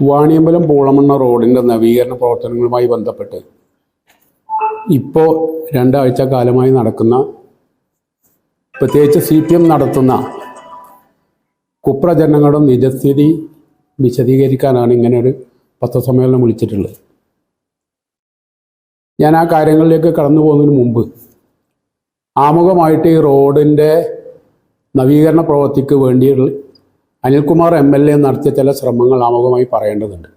വാണിയമ്പലം പൂളമണ്ണ റോഡിന്റെ നവീകരണ പ്രവർത്തനങ്ങളുമായി ബന്ധപ്പെട്ട് ഇപ്പോൾ രണ്ടാഴ്ച കാലമായി നടക്കുന്ന പ്രത്യേകിച്ച് സി പി എം നടത്തുന്ന കുപ്രചരണങ്ങളുടെ നിജസ്ഥിതി വിശദീകരിക്കാനാണ് ഇങ്ങനെ ഒരു പത്രസമ്മേളനം വിളിച്ചിട്ടുള്ളത്. ഞാൻ ആ കാര്യങ്ങളിലേക്ക് കടന്നു പോകുന്നതിന് മുമ്പ് ആമുഖമായിട്ട് ഈ റോഡിന്റെ നവീകരണ പ്രവൃത്തിക്ക് വേണ്ടി അനിൽകുമാർ എം എൽ എ നടത്തിയ ചില ശ്രമങ്ങൾ ആമുഖമായി പറയേണ്ടതുണ്ട്.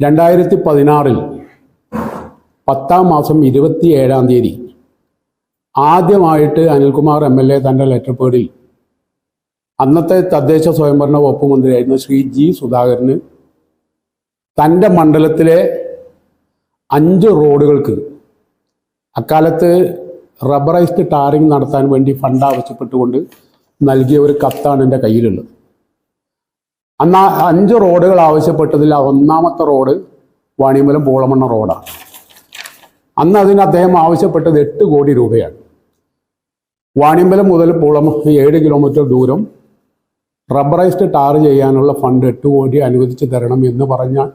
രണ്ടായിരത്തി പതിനാറിൽ പത്താം മാസം ഇരുപത്തി ഏഴാം തീയതി ആദ്യമായിട്ട് അനിൽകുമാർ എം എൽ എ തന്റെ ലെറ്റർ പേഡിൽ അന്നത്തെ തദ്ദേശ സ്വയംഭരണ വകുപ്പ് മന്ത്രിയായിരുന്ന ശ്രീ ജി സുധാകരന് തന്റെ മണ്ഡലത്തിലെ അഞ്ച് റോഡുകൾക്ക് അക്കാലത്ത് റബ്ബറൈസ്ഡ് ടാറിംഗ് നടത്താൻ വേണ്ടി ഫണ്ട് ആവശ്യപ്പെട്ടുകൊണ്ട് നൽകിയ ഒരു കത്താണ് എന്റെ കയ്യിലുള്ളത്. അന്ന് അഞ്ച് റോഡുകൾ ആവശ്യപ്പെട്ടതിൽ ആ ഒന്നാമത്തെ റോഡ് വാണിമലം പൂളമണ്ണ റോഡാണ് അന്ന് അതിന് അദ്ദേഹം ആവശ്യപ്പെട്ടത് എട്ട് കോടി രൂപയാണ്. വാണിമലം മുതൽ പൂളം ഏഴ് കിലോമീറ്റർ ദൂരം റബ്ബറൈസ്ഡ് ടാർ ചെയ്യാനുള്ള ഫണ്ട് എട്ട് കോടി അനുവദിച്ചു തരണം എന്ന് പറഞ്ഞാൽ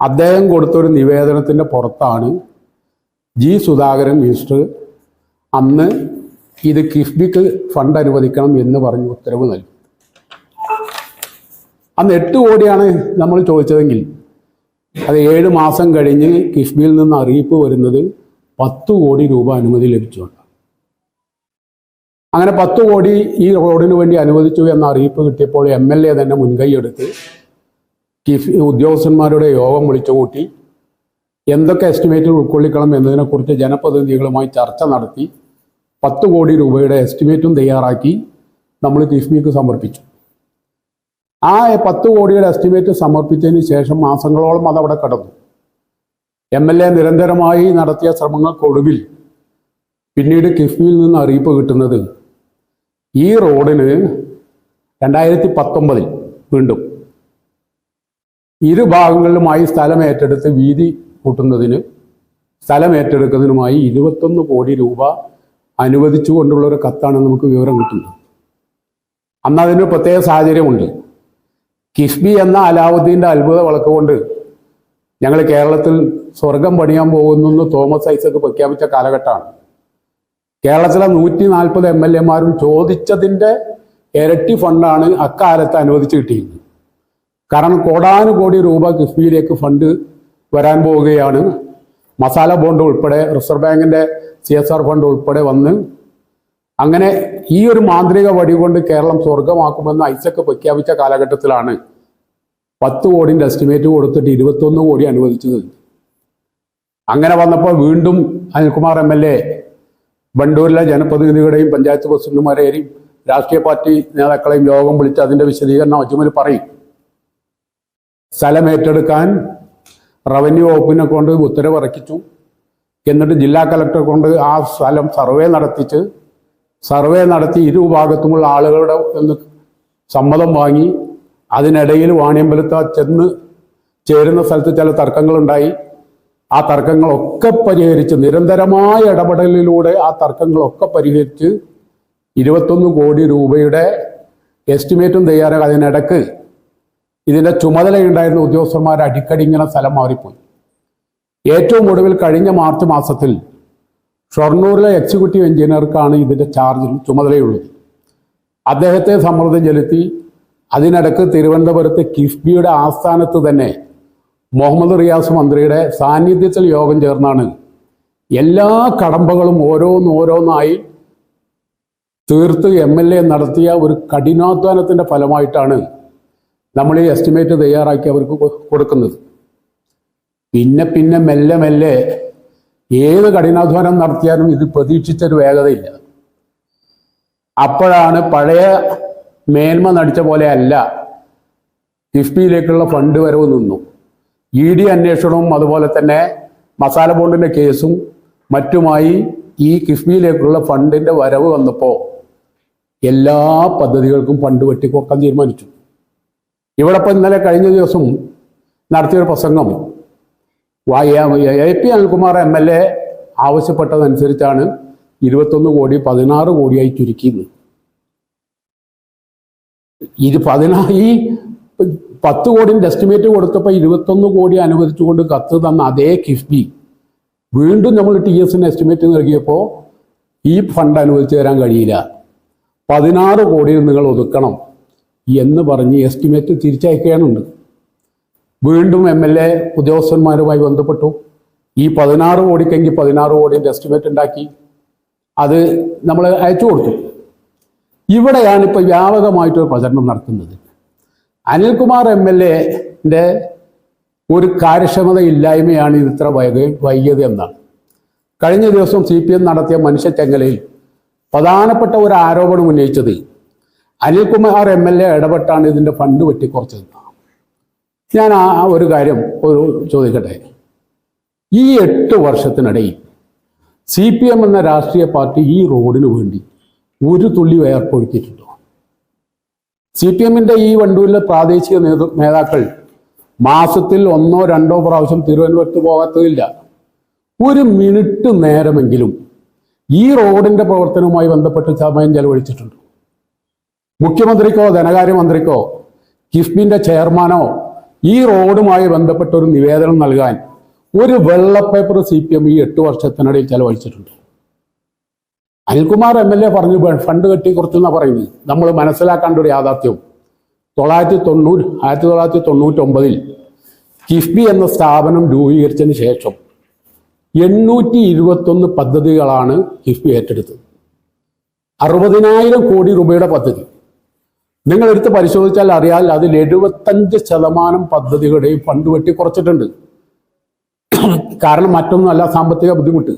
അദ്ദേഹം കൊടുത്തൊരു നിവേദനത്തിന്റെ പുറത്താണ് ജി സുധാകരൻ മിനിസ്റ്റർ അന്ന് ഇത് കിഫ്ബിക്ക് ഫണ്ട് അനുവദിക്കണം എന്ന് പറഞ്ഞ് ഉത്തരവ് നൽകി. അന്ന് എട്ട് കോടിയാണ് നമ്മൾ ചോദിച്ചതെങ്കിൽ അത് ഏഴ് മാസം കഴിഞ്ഞ് കിഫ്ബിയിൽ നിന്ന് അറിയിപ്പ് വരുന്നത് പത്ത് കോടി രൂപ അനുമതി ലഭിച്ചുകൊണ്ട് അങ്ങനെ പത്ത് കോടി ഈ റോഡിന് വേണ്ടി അനുവദിച്ചു എന്ന അറിയിപ്പ് കിട്ടിയപ്പോൾ എം എൽ എ തന്നെ മുൻകൈയെടുത്ത് കിഫ് ഉദ്യോഗസ്ഥന്മാരുടെ യോഗം വിളിച്ചു കൂട്ടി എന്തൊക്കെ എസ്റ്റിമേറ്റ് ഉൾക്കൊള്ളിക്കണം എന്നതിനെക്കുറിച്ച് ജനപ്രതിനിധികളുമായി ചർച്ച നടത്തി പത്ത് കോടി രൂപയുടെ എസ്റ്റിമേറ്റും തയ്യാറാക്കി നമ്മൾ കിഫ്ബിക്ക് സമർപ്പിച്ചു. ആ പത്ത് കോടിയുടെ എസ്റ്റിമേറ്റ് സമർപ്പിച്ചതിന് ശേഷം മാസങ്ങളോളം അതവിടെ കടന്നു. എം എൽ എ നിരന്തരമായി നടത്തിയ ശ്രമങ്ങൾക്കൊടുവിൽ പിന്നീട് കിഫ്ബിയിൽ നിന്ന് അറിയിപ്പ് കിട്ടുന്നത് ഈ റോഡിന് രണ്ടായിരത്തി പത്തൊമ്പതിൽ വീണ്ടും. ഇരു ഭാഗങ്ങളിലുമായി സ്ഥലം ഏറ്റെടുത്ത് വീതി കൂട്ടുന്നതിന് സ്ഥലം ഏറ്റെടുക്കുന്നതിനുമായി ഇരുപത്തൊന്ന് കോടി രൂപ അനുവദിച്ചുകൊണ്ടുള്ള ഒരു കത്താണ് നമുക്ക് വിവരം കിട്ടുന്നത്. അന്ന് അതിന് പ്രത്യേക സാഹചര്യമുണ്ട്. കിഫ്ബി എന്ന അലാവുദ്ദീന്റെ അത്ഭുത വളക്കുകൊണ്ട് ഞങ്ങൾ കേരളത്തിൽ സ്വർഗം പണിയാൻ പോകുന്നു എന്ന് തോമസ് ഐസക്ക് പ്രഖ്യാപിച്ച കാലഘട്ടമാണ്. കേരളത്തിലെ നൂറ്റി നാൽപ്പത് എം എൽ എമാരും ചോദിച്ചതിന്റെ ഇരട്ടി ഫണ്ടാണ് അക്കാലത്ത് അനുവദിച്ച് കിട്ടിയിരുന്നത്. കാരണം കോടാനുകോടി രൂപ കിഫ്ബിയിലേക്ക് ഫണ്ട് വരാൻ പോവുകയാണ് മസാല ബോണ്ട് ഉൾപ്പെടെ റിസർവ് ബാങ്കിന്റെ സി എസ് ആർ ഫണ്ട് ഉൾപ്പെടെ വന്ന് അങ്ങനെ ഈ ഒരു മാന്ത്രിക വടി കൊണ്ട് കേരളം സ്വർഗമാക്കുമെന്ന് ഐസക്ക് പ്രഖ്യാപിച്ച കാലഘട്ടത്തിലാണ് പത്ത് കോടിന്റെ എസ്റ്റിമേറ്റ് കൊടുത്തിട്ട് ഇരുപത്തൊന്ന് കോടി അനുവദിച്ചത്. അങ്ങനെ വന്നപ്പോൾ വീണ്ടും അനിൽകുമാർ എം എൽ എ ബണ്ടൂരിലെ ജനപ്രതിനിധികളുടെയും പഞ്ചായത്ത് പ്രസിഡന്റുമാരെയും രാഷ്ട്രീയ പാർട്ടി നേതാക്കളെയും യോഗം വിളിച്ച് അതിന്റെ വിശദീകരണം അജ്മൽ പറയും. സ്ഥലം ഏറ്റെടുക്കാൻ റവന്യൂ വകുപ്പിനെ കൊണ്ട് ഉത്തരവ് ഇറക്കിച്ചു എന്നിട്ട് ജില്ലാ കളക്ടറെ കൊണ്ട് ആ സ്ഥലം സർവേ നടത്തിച്ച് സർവേ നടത്തി ഇരുഭാഗത്തുമുള്ള ആളുകളുടെ ഒന്ന് സമ്മതം വാങ്ങി. അതിനിടയിൽ വാണിയമ്പലത്ത് ചെന്ന് ചേരുന്ന സ്ഥലത്ത് ചില തർക്കങ്ങളുണ്ടായി. ആ തർക്കങ്ങളൊക്കെ പരിഹരിച്ച് നിരന്തരമായ ഇടപെടലിലൂടെ ആ തർക്കങ്ങളൊക്കെ പരിഹരിച്ച് ഇരുപത്തൊന്ന് കോടി രൂപയുടെ എസ്റ്റിമേറ്റും തയ്യാറാക്കി അതിനിടക്ക് ഇതിന്റെ ചുമതലയുണ്ടായിരുന്ന ഉദ്യോഗസ്ഥന്മാർ അടിക്കടി ഇങ്ങനെ സ്ഥലം മാറിപ്പോയി. ഏറ്റവും ഒടുവിൽ കഴിഞ്ഞ മാർച്ച് മാസത്തിൽ ഷൊർണൂരിലെ എക്സിക്യൂട്ടീവ് എഞ്ചിനീയർക്കാണ് ഇതിന്റെ ചാർജ് ചുമതലയുള്ളത്. അദ്ദേഹത്തെ സമ്മർദ്ദം ചെലുത്തി അതിനിടക്ക് തിരുവനന്തപുരത്ത് കിഫ്ബിയുടെ ആസ്ഥാനത്ത് തന്നെ മുഹമ്മദ് റിയാസ് മന്ത്രിയുടെ സാന്നിധ്യത്തിൽ യോഗം ചേർന്നാണ് എല്ലാ കടമ്പകളും ഓരോന്നോരോന്നായി തീർത്ത് എം എൽ എ നടത്തിയ ഒരു കഠിനാധ്വാനത്തിന്റെ ഫലമായിട്ടാണ് നമ്മൾ ഈ എസ്റ്റിമേറ്റ് തയ്യാറാക്കി അവർക്ക് കൊടുക്കുന്നത്. പിന്നെ പിന്നെ മെല്ലെ മെല്ലെ ഏത് കഠിനാധ്വാനം നടത്തിയാലും ഇത് പ്രതീക്ഷിച്ചൊരു വേഗതയില്ല. അപ്പോഴാണ് പഴയ മേന്മ നടിച്ച പോലെ അല്ല കിഫ്ബിയിലേക്കുള്ള ഫണ്ട് വരവ് നിന്നു. ഇ ഡി അന്വേഷണവും അതുപോലെ തന്നെ മസാല ബോണ്ടിന്റെ കേസും മറ്റുമായി ഈ കിഫ്ബിയിലേക്കുള്ള ഫണ്ടിന്റെ വരവ് വന്നപ്പോൾ എല്ലാ പദ്ധതികൾക്കും ഫണ്ട് വെട്ടിക്കൊക്കാൻ തീരുമാനിച്ചു. ഇവിടെ ഇപ്പം ഇന്നലെ കഴിഞ്ഞ ദിവസം നടത്തിയൊരു പ്രസംഗം. A P Anilkumar M L A ആവശ്യപ്പെട്ടതനുസരിച്ചാണ് ഇരുപത്തൊന്ന് കോടി പതിനാറ് കോടിയായി ചുരുക്കിയത്. ഇത് പതിനാ ഈ പത്ത് കോടിന്റെ എസ്റ്റിമേറ്റ് കൊടുത്തപ്പോൾ ഇരുപത്തൊന്ന് കോടി അനുവദിച്ചുകൊണ്ട് കത്ത് തന്ന അതേ കിഫ്ബി. വീണ്ടും നമ്മൾ ടി എസിന് എസ്റ്റിമേറ്റ് നൽകിയപ്പോൾ ഈ ഫണ്ട് അനുവദിച്ചു തരാൻ കഴിയില്ല. പതിനാറ് കോടിയിൽ നിങ്ങൾ ഒതുക്കണം. എന്ന് പറഞ്ഞ് എസ്റ്റിമേറ്റ് തിരിച്ചയക്കുകയാണുണ്ട്. വീണ്ടും എം എൽ എ ഉദ്യോഗസ്ഥന്മാരുമായി ബന്ധപ്പെട്ടു. ഈ പതിനാറ് കോടിക്കെങ്കിൽ പതിനാറ് കോടിന്റെ എസ്റ്റിമേറ്റ് ഉണ്ടാക്കി. അത് നമ്മൾ അയച്ചു കൊടുത്തു. ഇവിടെയാണ് ഇപ്പോൾ വ്യാപകമായിട്ടൊരു പ്രചരണം നടക്കുന്നത്. അനിൽകുമാർ എം എൽ എന്റെ ഒരു കാര്യക്ഷമത ഇല്ലായ്മയാണ് ഇത് ഇത്ര വൈകി വൈകിയത് എന്നാണ്. കഴിഞ്ഞ ദിവസം സി പി എം നടത്തിയ മനുഷ്യച്ചെങ്കലയിൽ പ്രധാനപ്പെട്ട ഒരു ആരോപണം ഉന്നയിച്ചത് അനിൽകുമാർ എം എൽ എ ഇടപെട്ടാണ് ഇതിന്റെ ഫണ്ട് വെട്ടിക്കുറച്ചത്. ഞാൻ ആ ഒരു കാര്യം ഒരു ചോദിക്കട്ടെ? ഈ എട്ട് വർഷത്തിനിടയിൽ സി പി എം എന്ന രാഷ്ട്രീയ പാർട്ടി ഈ റോഡിന് വേണ്ടി ഒരു തുള്ളി വേർപ്പൊഴുക്കിയിട്ടുണ്ടോ? സി പി എമ്മിന്റെ ഈ വണ്ടൂരിലെ പ്രാദേശിക നേതൃ നേതാക്കൾ മാസത്തിൽ ഒന്നോ രണ്ടോ പ്രാവശ്യം തിരുവനന്തപുരത്ത് പോകാത്തതില്ല. ഒരു മിനിറ്റ് നേരമെങ്കിലും ഈ റോഡിന്റെ പ്രവർത്തനവുമായി ബന്ധപ്പെട്ട് സമയം ചെലവഴിച്ചിട്ടുണ്ട്. മുഖ്യമന്ത്രിക്കോ ധനകാര്യമന്ത്രിക്കോ കിഫ്ബിന്റെ ചെയർമാനോ ഈ റോഡുമായി ബന്ധപ്പെട്ട ഒരു നിവേദനം നൽകാൻ ഒരു വെള്ളപ്പേപ്പർ സി പി എം ഈ എട്ട് വർഷത്തിനിടയിൽ ചെലവഴിച്ചിട്ടുണ്ട്. അനിൽകുമാർ എം എൽ എ പറഞ്ഞു ഫണ്ട് കെട്ടി കുറച്ചെന്നാ പറയുന്നത് നമ്മൾ മനസ്സിലാക്കേണ്ട ഒരു യാഥാർത്ഥ്യം. തൊള്ളായിരത്തി തൊണ്ണൂറ് ആയിരത്തി തൊള്ളായിരത്തി തൊണ്ണൂറ്റൊമ്പതിൽ കിഫ്ബി എന്ന സ്ഥാപനം രൂപീകരിച്ചതിന് ശേഷം എണ്ണൂറ്റി ഇരുപത്തൊന്ന് പദ്ധതികളാണ് കിഫ്ബി ഏറ്റെടുത്തത്. അറുപതിനായിരം കോടി രൂപയുടെ പദ്ധതി. നിങ്ങൾ എടുത്ത് പരിശോധിച്ചാൽ അറിയാൽ അതിൽ എഴുപത്തഞ്ച് ശതമാനം പദ്ധതികളുടെയും ഫണ്ട് വെട്ടി കുറച്ചിട്ടുണ്ട് കാരണം മറ്റൊന്നുമല്ല സാമ്പത്തിക ബുദ്ധിമുട്ട്.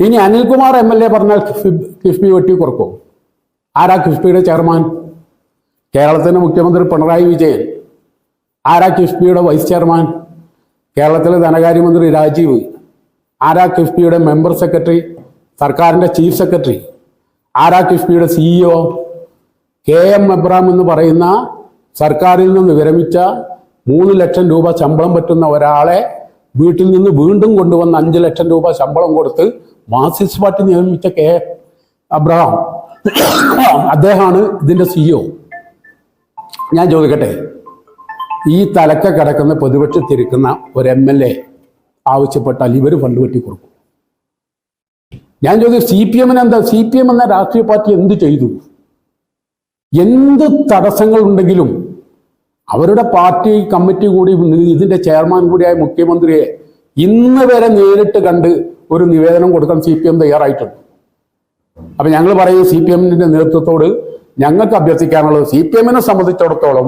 ഇനി അനിൽകുമാർ എം എൽ എ പറഞ്ഞാൽ കിഫ്ബി- വെട്ടി കുറക്കും ആരാ കിഫ്ബിയുടെ ചെയർമാൻ? കേരളത്തിന്റെ മുഖ്യമന്ത്രി പിണറായി വിജയൻ. ആരാ കിഫ്ബിയുടെ വൈസ് ചെയർമാൻ? കേരളത്തിലെ ധനകാര്യമന്ത്രി രാജീവ്. ആരാ കിഫ്ബിയുടെ മെമ്പർ സെക്രട്ടറി? സർക്കാരിന്റെ ചീഫ് സെക്രട്ടറി. ആരാ കിഫ്ബിയുടെ സിഇഒ കെ എം എബ്രാം എന്ന് പറയുന്ന സർക്കാരിൽ നിന്ന് വിരമിച്ച മൂന്ന് ലക്ഷം രൂപ ശമ്പളം പറ്റുന്ന ഒരാളെ വീട്ടിൽ നിന്ന് വീണ്ടും കൊണ്ടുവന്ന അഞ്ച് ലക്ഷം രൂപ ശമ്പളം കൊടുത്ത് മാർസിസ്റ്റ് പാർട്ടി നിയമിച്ച കെ അബ്രഹാം അദ്ദേഹമാണ് ഇതിന്റെ സിഇഒ ഞാൻ ചോദിക്കട്ടെ ഈ തലക്ക കിടക്കുന്ന പ്രതിപക്ഷത്തിരിക്കുന്ന ഒരു എം എൽ എ ആവശ്യപ്പെട്ടാൽ ഇവർ ഫണ്ട് വെട്ടി കൊടുക്കും. ഞാൻ ചോദിച്ചു സി പി എമ്മിന് എന്താ? സി പി എം എന്ന രാഷ്ട്രീയ പാർട്ടി എന്ത് ചെയ്തു? എന്ത് തടസ്സങ്ങൾ ഉണ്ടെങ്കിലും അവരുടെ പാർട്ടി കമ്മിറ്റി കൂടി ഇതിന്റെ ചെയർമാൻ കൂടിയായ മുഖ്യമന്ത്രിയെ ഇന്ന് വരെ നേരിട്ട് കണ്ട് ഒരു നിവേദനം കൊടുക്കാൻ സി പി എം തയ്യാറായിട്ടുണ്ട്. അപ്പൊ ഞങ്ങൾ പറയും സി പി എമ്മിന്റെ നേതൃത്വത്തോട് ഞങ്ങൾക്ക് അഭ്യർത്ഥിക്കാനുള്ളത് സി പി എമ്മിനെ സംബന്ധിച്ചിടത്തോളം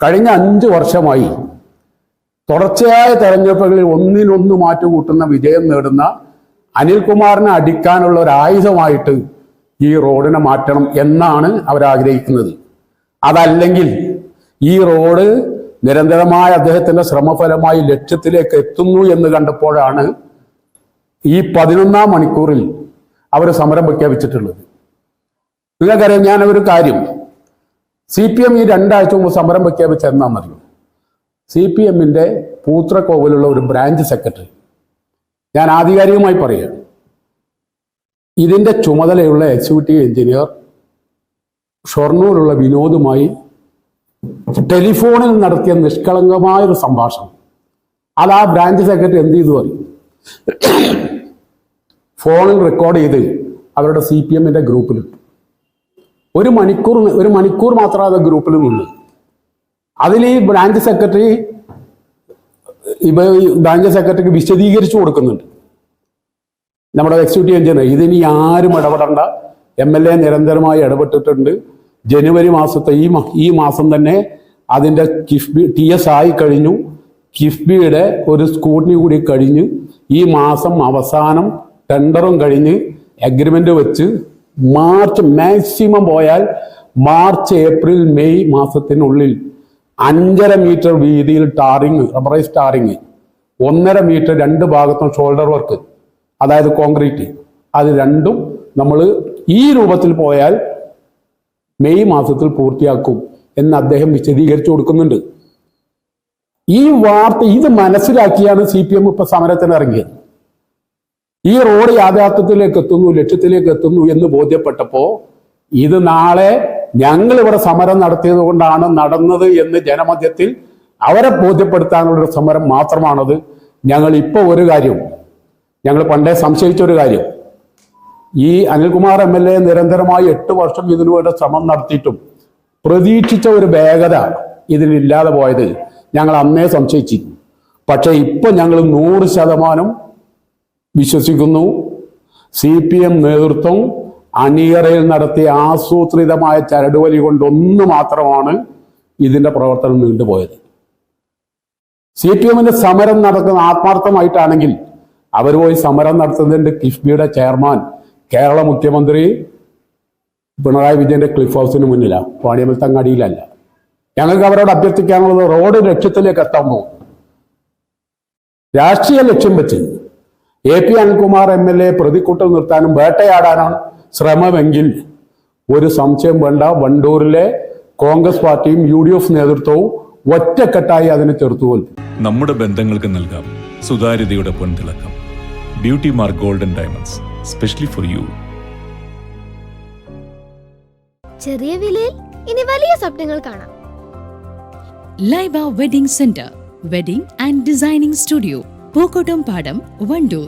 കഴിഞ്ഞ അഞ്ച് വർഷമായി തുടർച്ചയായ തെരഞ്ഞെടുപ്പുകളിൽ ഒന്നിനൊന്ന് മാറ്റുകൂട്ടുന്ന വിജയം നേടുന്ന അനിൽകുമാറിനെ അടിക്കാനുള്ള ഒരു ആയുധമായിട്ട് ഈ റോഡിനെ മാറ്റണം എന്നാണ് അവരാഗ്രഹിക്കുന്നത്. അതല്ലെങ്കിൽ ഈ റോഡ് നിരന്തരമായ അദ്ദേഹത്തിന്റെ ശ്രമഫലമായി ലക്ഷ്യത്തിലേക്ക് എത്തുന്നു എന്ന് കണ്ടപ്പോഴാണ് ഈ പതിനൊന്നാം മണിക്കൂറിൽ അവർ സമരം പ്രഖ്യാപിച്ചിട്ടുള്ളത്. നിങ്ങൾക്കറിയാം ഞാൻ ഒരു കാര്യം. സി പി എം ഈ രണ്ടാഴ്ച മുമ്പ് സമരം പ്രഖ്യാപിച്ച എന്നാ മതി സി പി എമ്മിന്റെ പൂത്രക്കോവിലുള്ള ഒരു ബ്രാഞ്ച് സെക്രട്ടറി. ഞാൻ ആധികാരികമായി പറയുകയാണ് ഇതിന്റെ ചുമതലയുള്ള എക്സിക്യൂട്ടീവ് എഞ്ചിനീയർ ഷൊർണൂരുള്ള വിനോദുമായി ടെലിഫോണിൽ നടത്തിയ നിഷ്കളങ്കമായൊരു സംഭാഷണം. അത് ആ ബ്രാഞ്ച് സെക്രട്ടറി എന്ത് ചെയ്തു പറയും ഫോണിൽ റെക്കോർഡ് ചെയ്ത് അവരുടെ സി പി എമ്മിന്റെ ഗ്രൂപ്പിലിട്ടു ഒരു മണിക്കൂർ ഒരു മണിക്കൂർ മാത്രം അത് ഗ്രൂപ്പിൽ നിന്ന് അതിൽ ഈ ബ്രാഞ്ച് സെക്രട്ടറി ഇവ ബ്രാഞ്ച് സെക്രട്ടറിക്ക് വിശദീകരിച്ചു കൊടുക്കുന്നുണ്ട്. നമ്മുടെ എക്സിക്യൂട്ടീവ് എഞ്ചിനീയർ ഇതിനി ആരും ഇടപെടണ്ട. എം എൽ എ നിരന്തരമായി ഇടപെട്ടിട്ടുണ്ട്. ജനുവരി മാസത്തെ ഈ ഈ മാസം തന്നെ അതിന്റെ കിഫ്ബി ടി എസ് ആയി കഴിഞ്ഞു. കിഫ്ബിയുടെ ഒരു സ്കൂട്ടിനി കൂടി കഴിഞ്ഞ് ഈ മാസം അവസാനം ടെൻഡറും കഴിഞ്ഞ് അഗ്രിമെന്റ് വെച്ച് മാർച്ച് മാക്സിമം പോയാൽ മാർച്ച് ഏപ്രിൽ മെയ് മാസത്തിനുള്ളിൽ അഞ്ചര മീറ്റർ വീതിയിൽ ടാറിങ് റബ്ബറൈസ് ടാറിങ് ഒന്നര മീറ്റർ രണ്ട് ഭാഗത്തും ഷോൾഡർ വർക്ക് അതായത് കോൺക്രീറ്റ്. അത് രണ്ടും നമ്മൾ ഈ രൂപത്തിൽ പോയാൽ മെയ് മാസത്തിൽ പൂർത്തിയാക്കും എന്ന് അദ്ദേഹം വിശദീകരിച്ചു കൊടുക്കുന്നുണ്ട്. ഈ വാർത്ത ഇത് മനസ്സിലാക്കിയാണ് സി പി എം ഇപ്പൊ സമരത്തിന് ഇറങ്ങിയത്. ഈ റോഡ് യാഥാർത്ഥ്യത്തിലേക്ക് എത്തുന്നു ലക്ഷ്യത്തിലേക്ക് എത്തുന്നു എന്ന് ബോധ്യപ്പെട്ടപ്പോ ഇത് നാളെ ഞങ്ങൾ ഇവിടെ സമരം നടത്തിയത് കൊണ്ടാണ് നടന്നത് എന്ന് ജനമധ്യത്തിൽ അവരെ ബോധ്യപ്പെടുത്താനുള്ള ഒരു സമരം മാത്രമാണത്. ഞങ്ങൾ ഇപ്പോൾ ഒരു കാര്യം ഞങ്ങൾ പണ്ടേ സംശയിച്ച ഒരു കാര്യം. ഈ അനിൽകുമാർ എം എൽ എ നിരന്തരമായി എട്ട് വർഷം ഇതിനു വേണ്ട ശ്രമം നടത്തിയിട്ടും പ്രതീക്ഷിച്ച ഒരു വേഗത ഇതിനില്ലാതെ പോയത് ഞങ്ങൾ അന്നേ സംശയിച്ചിരുന്നു. പക്ഷേ ഇപ്പൊ ഞങ്ങൾ നൂറ് ശതമാനം വിശ്വസിക്കുന്നു. സി പി എം നേതൃത്വം അണിയറയിൽ നടത്തിയ ആസൂത്രിതമായ ചരടുവലി കൊണ്ടൊന്നു മാത്രമാണ് ഇതിന്റെ പ്രവർത്തനം നീണ്ടുപോയത്. സി പി എമ്മിന്റെ സമരം നടക്കുന്ന ആത്മാർത്ഥമായിട്ടാണെങ്കിൽ അവർ പോയി സമരം നടത്തുന്നതിന്റെ കിഫ്ബിയുടെ ചെയർമാൻ കേരള മുഖ്യമന്ത്രി പിണറായി വിജയന്റെ ക്ലിഫ് ഹൗസിന് മുന്നിലാണ് വാണിയമ്പലത്തങ്ങാടിയിലല്ല ഞങ്ങൾക്ക് അവരോട് അഭ്യർത്ഥിക്കാനുള്ളത് റോഡ് ലക്ഷ്യത്തിലേക്ക് എത്താൻ പോകും. രാഷ്ട്രീയ ലക്ഷ്യം വെച്ച് A P Anilkumar M L A പ്രതിക്കൂട്ടിൽ നിർത്താനും വേട്ടയാടാനാണ് ശ്രമമെങ്കിൽ ഒരു സംശയം വേണ്ട വണ്ടൂരിലെ കോൺഗ്രസ് പാർട്ടിയും യു ഡി എഫ് നേതൃത്വവും ഒറ്റക്കെട്ടായി അതിനെ ചെറുത്തുകൊല്ലും. നമ്മുടെ ബന്ധങ്ങൾക്ക് നൽകാം. സുതാര്യതയുടെ പൊൻതിളക്കം. Beauty mark golden diamonds specially for you ചെറിയ വിലയിൽ ഇനി വലിയ സ്വപ്നങ്ങൾ കാണാം. Laiba wedding centre wedding and designing studio Pookkottumpadam Wandoor